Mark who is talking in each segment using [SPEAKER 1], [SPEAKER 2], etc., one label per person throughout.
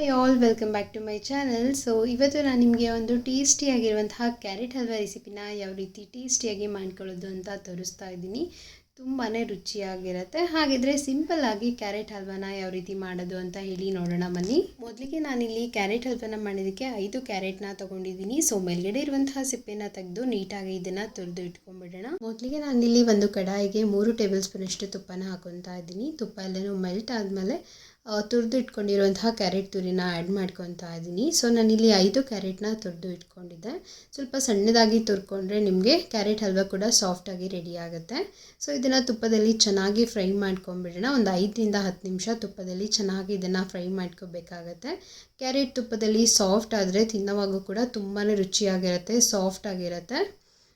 [SPEAKER 1] Hi all welcome back to my channel so ಇವತ್ತು ನಾನು ನಿಮಗೆ ಒಂದು ಟೇಸ್ಟಿಯಾಗಿರುವಂತಹ ಕ್ಯಾರೆಟ್ ಹಲ್ವಾ ರೆಸಿಪಿನ ಯಾವ ರೀತಿ ಟೇಸ್ಟಿಯಾಗಿ ಮಾಡ್ಕೊಳ್ಳೋದು ಅಂತ ತೋರಿಸ್ತಾ ಇದ್ದೀನಿ. ತುಂಬಾ ರುಚಿಯಾಗಿರುತ್ತೆ. ಹಾಗಿದ್ರೆ ಸಿಂಪಲ್ ಆಗಿ ಕ್ಯಾರೆಟ್ ಹಲ್ವಾನ ಯಾವ ರೀತಿ ಮಾಡೋದು ಅಂತ ಹೇಳಿ ನೋಡೋಣ ಬನ್ನಿ. ಮೊದಲಿಗೆ ನಾನಿಲ್ಲಿ ಕ್ಯಾರೆಟ್ ಹಲ್ವಾನ ಮಾಡೋದಕ್ಕೆ ಐದು ಕ್ಯಾರೆಟ್ನ ತೊಗೊಂಡಿದ್ದೀನಿ. ಸೊ ಮೇಲ್ಗಡೆ ಇರುವಂತಹ ಸಿಪ್ಪೆನ ತೆಗೆದು ನೀಟಾಗಿ ಇದನ್ನು ತುರಿದು ಇಟ್ಕೊಂಡ್ಬಿಡೋಣ. ಮೊದಲಿಗೆ ನಾನಿಲ್ಲಿ ಒಂದು ಕಡಾಯಿಗೆ ಮೂರು ಟೇಬಲ್ ಸ್ಪೂನ್ ಅಷ್ಟು ತುಪ್ಪನ ಹಾಕೊತಾ ಇದ್ದೀನಿ. ತುಪ್ಪ ಎಲ್ಲನೂ ಮೆಲ್ಟ್ ಆದಮೇಲೆ ತುರಿದು ಇಟ್ಕೊಂಡಿರುವಂತಹ ಕ್ಯಾರೆಟ್ ತುರಿನ ಆ್ಯಡ್ ಮಾಡ್ಕೊತಾ ಇದ್ದೀನಿ. ಸೊ ನಾನಿಲ್ಲಿ ಐದು ಕ್ಯಾರೆಟ್ನ ತುರಿದು ಇಟ್ಕೊಂಡಿದ್ದೆ. ಸ್ವಲ್ಪ ಸಣ್ಣದಾಗಿ ತುರ್ಕೊಂಡ್ರೆ ನಿಮಗೆ ಕ್ಯಾರೆಟ್ ಹಲ್ವಾ ಕೂಡ ಸಾಫ್ಟಾಗಿ ರೆಡಿ ಆಗುತ್ತೆ. ಸೊ ಇದನ್ನು ತುಪ್ಪದಲ್ಲಿ ಚೆನ್ನಾಗಿ ಫ್ರೈ ಮಾಡ್ಕೊಂಬಿಡೋಣ ಒಂದು ಐದರಿಂದ ಹತ್ತು ನಿಮಿಷ ತುಪ್ಪದಲ್ಲಿ ಚೆನ್ನಾಗಿ ಇದನ್ನು ಫ್ರೈ ಮಾಡ್ಕೋಬೇಕಾಗತ್ತೆ. ಕ್ಯಾರೆಟ್ ತುಪ್ಪದಲ್ಲಿ ಸಾಫ್ಟ್ ಆದರೆ ತಿನ್ನೋವಾಗೂ ಕೂಡ ತುಂಬಾ ರುಚಿಯಾಗಿರುತ್ತೆ ಸಾಫ್ಟ್ ಆಗಿರುತ್ತೆ.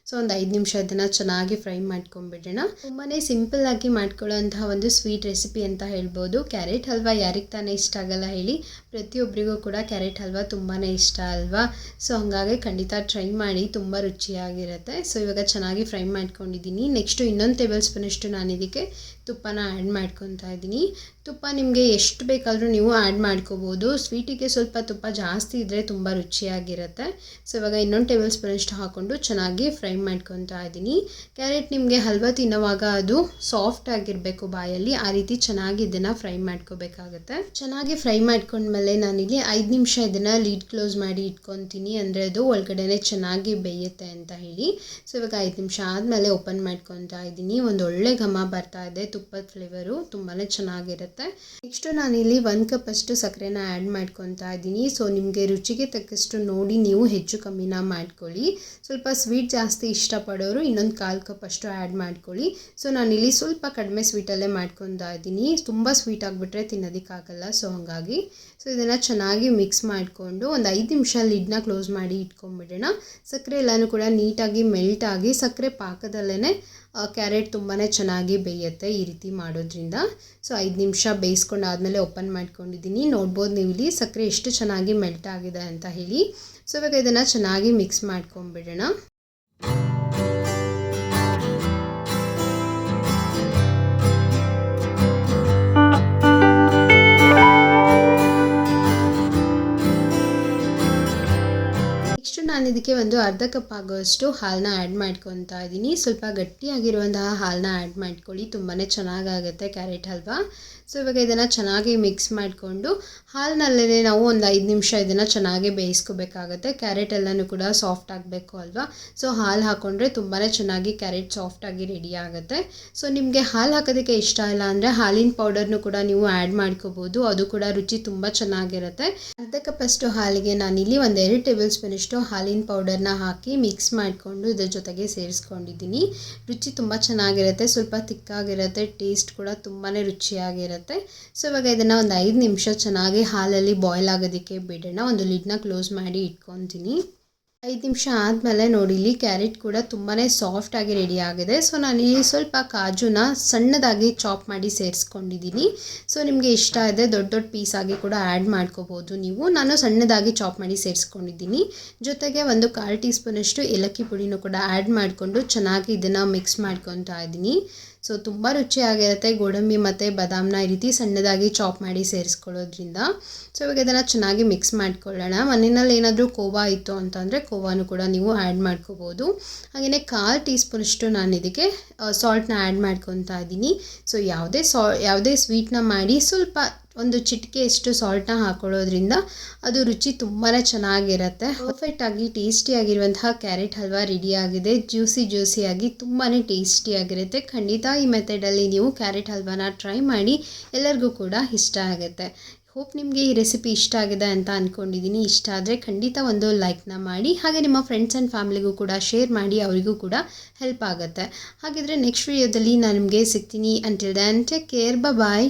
[SPEAKER 1] ಸೊ ಒಂದು ಐದು ನಿಮಿಷ ಅದನ್ನು ಚೆನ್ನಾಗಿ ಫ್ರೈ ಮಾಡ್ಕೊಂಬಿಡೋಣ. ತುಂಬಾ ಸಿಂಪಲ್ಲಾಗಿ ಮಾಡ್ಕೊಳ್ಳೋಂತಹ ಒಂದು ಸ್ವೀಟ್ ರೆಸಿಪಿ ಅಂತ ಹೇಳ್ಬೋದು. ಕ್ಯಾರೆಟ್ ಹಲ್ವಾ ಯಾರಿಗೆ ತಾನೇ ಇಷ್ಟ ಆಗಲ್ಲ ಹೇಳಿ. ಪ್ರತಿಯೊಬ್ಬರಿಗೂ ಕೂಡ ಕ್ಯಾರೆಟ್ ಹಲ್ವಾ ತುಂಬಾ ಇಷ್ಟ ಅಲ್ವಾ? ಸೊ ಹಾಗಾಗಿ ಖಂಡಿತ ಟ್ರೈ ಮಾಡಿ, ತುಂಬ ರುಚಿಯಾಗಿರುತ್ತೆ. ಸೊ ಇವಾಗ ಚೆನ್ನಾಗಿ ಫ್ರೈ ಮಾಡ್ಕೊಂಡಿದ್ದೀನಿ. ನೆಕ್ಸ್ಟು ಇನ್ನೊಂದು ಟೇಬಲ್ ಸ್ಪೂನಷ್ಟು ನಾನು ಇದಕ್ಕೆ ತುಪ್ಪನ ಆ್ಯಡ್ ಮಾಡ್ಕೊತಾ ಇದ್ದೀನಿ. ತುಪ್ಪ ನಿಮಗೆ ಎಷ್ಟು ಬೇಕಾದರೂ ನೀವು ಆ್ಯಡ್ ಮಾಡ್ಕೋಬೋದು. ಸ್ವೀಟಿಗೆ ಸ್ವಲ್ಪ ತುಪ್ಪ ಜಾಸ್ತಿ ಇದ್ದರೆ ತುಂಬ ರುಚಿಯಾಗಿರುತ್ತೆ. ಸೊ ಇವಾಗ ಇನ್ನೊಂದು ಟೇಬಲ್ ಸ್ಪೂನಷ್ಟು ಹಾಕ್ಕೊಂಡು ಚೆನ್ನಾಗಿ ಫ್ರೈ ಮಾಡ್ಕೊತಾ ಇದ್ದೀನಿ. ಕ್ಯಾರೆಟ್ ನಿಮಗೆ ಹಲ್ವ ತಿನ್ನೋವಾಗ ಅದು ಸಾಫ್ಟ್ ಆಗಿರಬೇಕು ಬಾಯಲ್ಲಿ. ಆ ರೀತಿ ಚೆನ್ನಾಗಿ ಇದನ್ನು ಫ್ರೈ ಮಾಡ್ಕೋಬೇಕಾಗತ್ತೆ. ಚೆನ್ನಾಗಿ ಫ್ರೈ ಮಾಡ್ಕೊಂಡ್ಮೇಲೆ ನಾನಿಲ್ಲಿ ಐದು ನಿಮಿಷ ಇದನ್ನು ಲೀಡ್ ಕ್ಲೋಸ್ ಮಾಡಿ ಇಟ್ಕೊತೀನಿ. ಅಂದರೆ ಅದು ಒಳಗಡೆನೆ ಚೆನ್ನಾಗಿ ಬೇಯುತ್ತೆ ಅಂತ ಹೇಳಿ. ಸೊ ಇವಾಗ ಐದು ನಿಮಿಷ ಆದಮೇಲೆ ಓಪನ್ ಮಾಡ್ಕೊತಾ ಇದ್ದೀನಿ. ಒಂದು ಒಳ್ಳೆ ಘಮ ಬರ್ತಾ ಇದೆ. ತುಪ್ಪದ ಫ್ಲೇವರು ತುಂಬಾ ಚೆನ್ನಾಗಿರುತ್ತೆ. ನೆಕ್ಸ್ಟು ನಾನಿಲ್ಲಿ ಕಪ್ ಅಷ್ಟು ಸಕ್ಕರೆನ ಆ್ಯಡ್ ಮಾಡ್ಕೊತಾ ಇದ್ದೀನಿ. ಸೊ ನಿಮಗೆ ರುಚಿಗೆ ತಕ್ಕಷ್ಟು ನೋಡಿ ನೀವು ಹೆಚ್ಚು ಕಮ್ಮಿನ ಮಾಡ್ಕೊಳ್ಳಿ. ಸ್ವಲ್ಪ ಸ್ವೀಟ್ ಜಾಸ್ತಿ ಇಷ್ಟಪಡೋರು ಇನ್ನೊಂದು ಕಾಲು ಕಪ್ ಅಷ್ಟು ಆ್ಯಡ್ ಮಾಡ್ಕೊಳ್ಳಿ. ಸೊ ನಾನಿಲ್ಲಿ ಸ್ವಲ್ಪ ಕಡಿಮೆ ಸ್ವೀಟಲ್ಲೇ ಮಾಡ್ಕೊತಾ ಇದ್ದೀನಿ. ತುಂಬ ಸ್ವೀಟ್ ಆಗಿಬಿಟ್ರೆ ತಿನ್ನೋದಕ್ಕಾಗಲ್ಲ ಸೊ ಹಾಗಾಗಿ. ಸೊ ಇದನ್ನು ಚೆನ್ನಾಗಿ ಮಿಕ್ಸ್ ಮಾಡಿಕೊಂಡು ಒಂದು ಐದು ನಿಮಿಷ ಲಿಡ್ನ ಕ್ಲೋಸ್ ಮಾಡಿ ಇಟ್ಕೊಂಬಿಡೋಣ ಸಕ್ಕರೆ ಎಲ್ಲನೂ ಕೂಡ ನೀಟಾಗಿ ಮೆಲ್ಟ್ ಆಗಿ ಸಕ್ಕರೆ ಪಾಕದಲ್ಲೇ ಕ್ಯಾರೆಟ್ ತುಂಬಾ ಚೆನ್ನಾಗಿ ಬೇಯುತ್ತೆ ಈ ರೀತಿ ಮಾಡೋದ್ರಿಂದ. ಸೊ ಐದು ನಿಮಿಷ ಬೇಯಿಸ್ಕೊಂಡು ಆದಮೇಲೆ ಓಪನ್ ಮಾಡ್ಕೊಂಡಿದ್ದೀನಿ. ನೋಡ್ಬೋದು ನೀವು ಇಲ್ಲಿ ಸಕ್ಕರೆ ಎಷ್ಟು ಚೆನ್ನಾಗಿ ಮೆಲ್ಟ್ ಆಗಿದೆ ಅಂತ ಹೇಳಿ. ಸೊ ಇವಾಗ ಇದನ್ನು ಚೆನ್ನಾಗಿ ಮಿಕ್ಸ್ ಮಾಡ್ಕೊಂಬಿಡೋಣ ನಾನು ಇದಕ್ಕೆ ಒಂದು ಅರ್ಧ ಕಪ್ ಆಗೋಷ್ಟು ಹಾಲನ್ನ ಆ್ಯಡ್ ಮಾಡ್ಕೊತಾ ಇದ್ದೀನಿ. ಸ್ವಲ್ಪ ಗಟ್ಟಿಯಾಗಿರುವಂತಹ ಹಾಲನ್ನ ಆ್ಯಡ್ ಮಾಡ್ಕೊಳ್ಳಿ. ತುಂಬಾ ಚೆನ್ನಾಗಾಗುತ್ತೆ ಕ್ಯಾರೆಟ್ ಹಲ್ವಾ. ಸೊ ಇವಾಗ ಇದನ್ನು ಚೆನ್ನಾಗಿ ಮಿಕ್ಸ್ ಮಾಡಿಕೊಂಡು ಹಾಲಿನಲ್ಲೇ ನಾವು ಒಂದು ಐದು ನಿಮಿಷ ಇದನ್ನು ಚೆನ್ನಾಗಿ ಬೇಯಿಸ್ಕೋಬೇಕಾಗುತ್ತೆ. ಕ್ಯಾರೆಟ್ ಎಲ್ಲನೂ ಕೂಡ ಸಾಫ್ಟ್ ಆಗಬೇಕು ಅಲ್ವಾ? ಸೊ ಹಾಲು ಹಾಕ್ಕೊಂಡ್ರೆ ತುಂಬಾ ಚೆನ್ನಾಗಿ ಕ್ಯಾರೆಟ್ ಸಾಫ್ಟಾಗಿ ರೆಡಿ ಆಗುತ್ತೆ. ಸೊ ನಿಮಗೆ ಹಾಲು ಹಾಕೋದಕ್ಕೆ ಇಷ್ಟ ಇಲ್ಲ ಅಂದರೆ ಹಾಲಿನ ಪೌಡರ್ನು ಕೂಡ ನೀವು ಆ್ಯಡ್ ಮಾಡ್ಕೋಬೋದು. ಅದು ಕೂಡ ರುಚಿ ತುಂಬ ಚೆನ್ನಾಗಿರುತ್ತೆ. ಅರ್ಧ ಕಪ್ಪಷ್ಟು ಹಾಲಿಗೆ ನಾನಿಲ್ಲಿ ಒಂದು ಎರಡು ಟೇಬಲ್ ಸ್ಪೂನಷ್ಟು ಹಾಲಿನ ಪೌಡರ್ನ ಹಾಕಿ ಮಿಕ್ಸ್ ಮಾಡಿಕೊಂಡು ಇದ್ರ ಜೊತೆಗೆ ಸೇರಿಸ್ಕೊಂಡಿದ್ದೀನಿ. ರುಚಿ ತುಂಬ ಚೆನ್ನಾಗಿರುತ್ತೆ, ಸ್ವಲ್ಪ ತಿಕ್ಕಾಗಿರುತ್ತೆ ಟೇಸ್ಟ್ ಕೂಡ ತುಂಬಾ ರುಚಿಯಾಗಿರುತ್ತೆ. ಸೊ ಇವಾಗ ಇದನ್ನು ಒಂದು ಐದು ನಿಮಿಷ ಚೆನ್ನಾಗಿ ಹಾಲಲ್ಲಿ ಬಾಯ್ಲ್ ಆಗೋದಕ್ಕೆ ಬಿಡೋಣ. ಒಂದು ಲಿಡ್ನ ಕ್ಲೋಸ್ ಮಾಡಿ ಇಟ್ಕೊತೀನಿ. ಐದು ನಿಮಿಷ ಆದಮೇಲೆ ನೋಡಿ, ಇಲ್ಲಿ ಕ್ಯಾರೆಟ್ ಕೂಡ ತುಂಬಾ ಸಾಫ್ಟಾಗಿ ರೆಡಿ ಆಗಿದೆ. ಸೊ ನಾನಿಲ್ಲಿ ಸ್ವಲ್ಪ ಕಾಜುನ ಸಣ್ಣದಾಗಿ ಚಾಪ್ ಮಾಡಿ ಸೇರಿಸ್ಕೊಂಡಿದ್ದೀನಿ ಸೊ ನಿಮಗೆ ಇಷ್ಟ ಇದೆ ದೊಡ್ಡ ದೊಡ್ಡ ಪೀಸಾಗಿ ಕೂಡ ಆ್ಯಡ್ ಮಾಡ್ಕೋಬೋದು ನೀವು. ನಾನು ಸಣ್ಣದಾಗಿ ಚಾಪ್ ಮಾಡಿ ಸೇರಿಸ್ಕೊಂಡಿದ್ದೀನಿ ಜೊತೆಗೆ ಒಂದು ಕಾಲು ಟೀ ಸ್ಪೂನಷ್ಟು ಏಲಕ್ಕಿ ಪುಡಿನೂ ಕೂಡ ಆ್ಯಡ್ ಮಾಡಿಕೊಂಡು ಚೆನ್ನಾಗಿ ಇದನ್ನು ಮಿಕ್ಸ್ ಮಾಡ್ಕೊತಾ ಇದ್ದೀನಿ ಸೊ ತುಂಬ ರುಚಿಯಾಗಿರುತ್ತೆ. ಗೋಡಂಬಿ ಮತ್ತು ಬಾದಾಮನ್ನ ಈ ರೀತಿ ಸಣ್ಣದಾಗಿ ಚಾಪ್ ಮಾಡಿ ಸೇರಿಸ್ಕೊಳ್ಳೋದ್ರಿಂದ. ಸೊ ಇವಾಗ ಇದನ್ನು ಚೆನ್ನಾಗಿ ಮಿಕ್ಸ್ ಮಾಡ್ಕೊಳ್ಳೋಣ. ಮನೆಯಲ್ಲಿ ಏನಾದರೂ ಕೋವಾ ಇತ್ತು ಅಂತಂದರೆ ಕೋವಾನು ಕೂಡ ನೀವು ಆ್ಯಡ್ ಮಾಡ್ಕೋಬೋದು. ಹಾಗೆಯೇ ಕಾಲು ಟೀ ಸ್ಪೂನಷ್ಟು ನಾನು ಇದಕ್ಕೆ ಸಾಲ್ಟ್ನ ಆ್ಯಡ್ ಮಾಡ್ಕೊತಾ ಇದ್ದೀನಿ. ಸೊ ಯಾವುದೇ ಸಾ ಯಾವುದೇ ಸ್ವೀಟ್ನ ಮಾಡಿ ಸ್ವಲ್ಪ ಒಂದು ಚಿಟಿಕೆಯಷ್ಟು ಸಾಲ್ಟ್ನ ಹಾಕೊಳ್ಳೋದ್ರಿಂದ ಅದು ರುಚಿ ತುಂಬಾ ಚೆನ್ನಾಗಿರುತ್ತೆ. ಪರ್ಫೆಕ್ಟಾಗಿ ಟೇಸ್ಟಿಯಾಗಿರುವಂತಹ ಕ್ಯಾರೆಟ್ ಹಲ್ವಾ ರೆಡಿಯಾಗಿದೆ ಜ್ಯೂಸಿ ಜ್ಯೂಸಿಯಾಗಿ ತುಂಬಾ ಟೇಸ್ಟಿಯಾಗಿರುತ್ತೆ ಖಂಡಿತ ಈ ಮೆಥಡಲ್ಲಿ ನೀವು ಕ್ಯಾರೆಟ್ ಹಲ್ವಾನ ಟ್ರೈ ಮಾಡಿ ಎಲ್ಲರಿಗೂ ಕೂಡ ಇಷ್ಟ ಆಗುತ್ತೆ. ಹೋಪ್ ನಿಮಗೆ ಈ ರೆಸಿಪಿ ಇಷ್ಟ ಆಗಿದೆ ಅಂತ ಅಂದ್ಕೊಂಡಿದ್ದೀನಿ ಇಷ್ಟ ಆದರೆ ಖಂಡಿತ ಒಂದು ಲೈಕ್ನ ಮಾಡಿ, ಹಾಗೆ ನಿಮ್ಮ ಫ್ರೆಂಡ್ಸ್ ಆ್ಯಂಡ್ ಫ್ಯಾಮಿಲಿಗೂ ಕೂಡ ಶೇರ್ ಮಾಡಿ, ಅವರಿಗೂ ಕೂಡ ಹೆಲ್ಪ್ ಆಗುತ್ತೆ. ಹಾಗಿದ್ರೆ ನೆಕ್ಸ್ಟ್ ವಿಡಿಯೋದಲ್ಲಿ ನಾನು ನಿಮಗೆ ಸಿಗ್ತೀನಿ. Until then take care bye